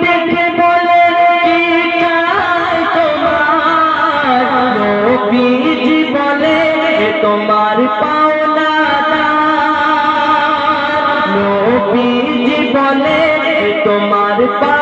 দেখে বলে তোমার নবীজি বলে তোমার পাওনা। নবীজি বলে তোমার পাওনা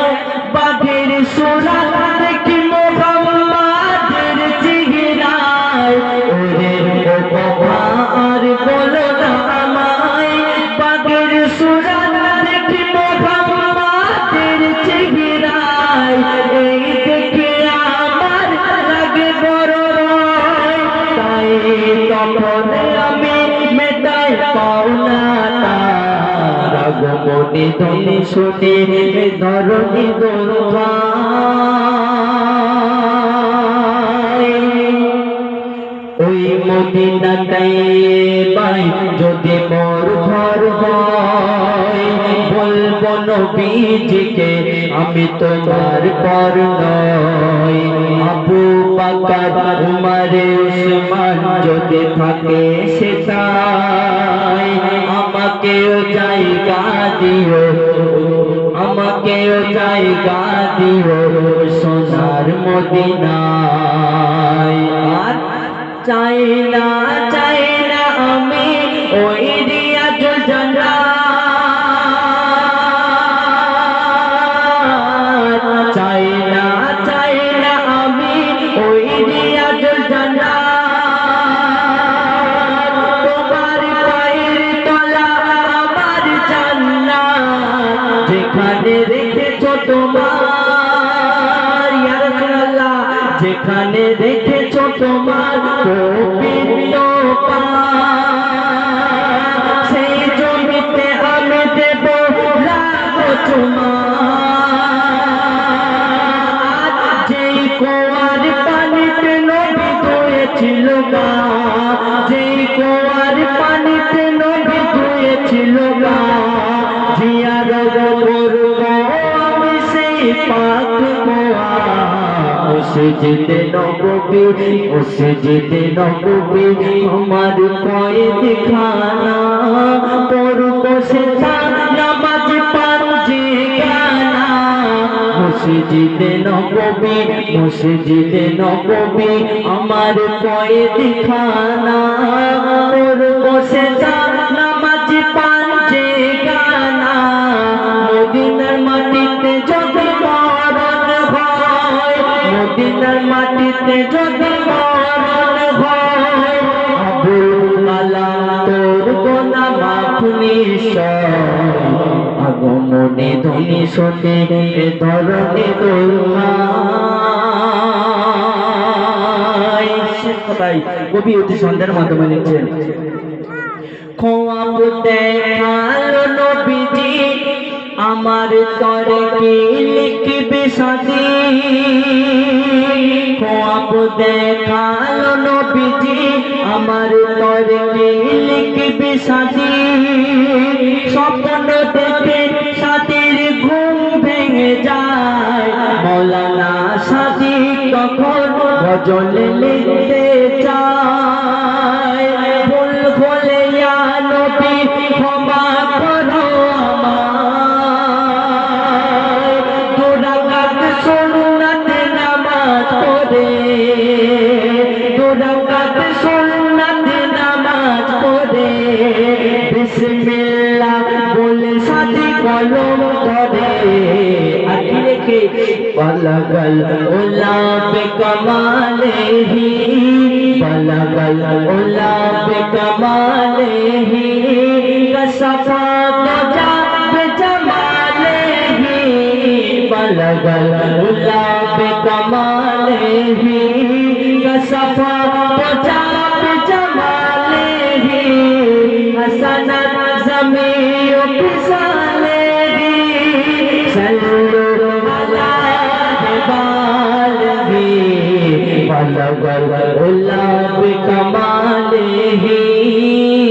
আগমনে ধ্বনি শুনে ধরণী ওই মদিনাটাই বাই যদি মোর ঘর হয় বলব নবীজিকে আমি তোমার পর নয় আবু বাকার উমারে উসমান যদি থাকে সেটাই। আমাকেও জায়গা দিও, আমাকেও জায়গা দিও সোনার মদিনায়। আর চাই না চাই না আমি ওই যেখানে রেখেছ তোমার রাসূলুল্লাহ যেখানে রেখেছ তোমার পা সেই জমিতে আমি কোয়ার পানিতে নবী ধুয়েছিল কোয়ার পানিতে পাক কোয়া মসজিদে নববী মসজিদে নববী আমার কয়ে দিখানা পড়ব সে নামাজ পাঞ্জে গানা মসজিদে নববী মসজিদে নববী আমার কয়ে দিখানা পড়ব সে মাটিতে যদি মরণ হয়। আবুল কালাম তোর গোনা মাফ আগমনে ধ্বনি শোনে ধরনে কথাই কবি অতি সন্ধ্যার মাধ্যমে লিখছেন। খোয়াব দেখাল নবীজি আমার তরে কি লিখবে সাথী খোয়াব দেখাল নবীজি, আমার তরে কি লিখবে সাথী স্বপ্ন দেখে সাথীর ঘুম ভেঙে যায়। মৌলানা সাথী তখন গজল লিখতে চায়। पलगल उलाब कमाले ही पलगल उलाब कमाले ही कसफा मजाब जमाले ही पलगल उलाब कमाले ही कसफा मजाब जमाले ही हसनत जमीन पिसाले ही चलो मगर गुलाब कमाल ही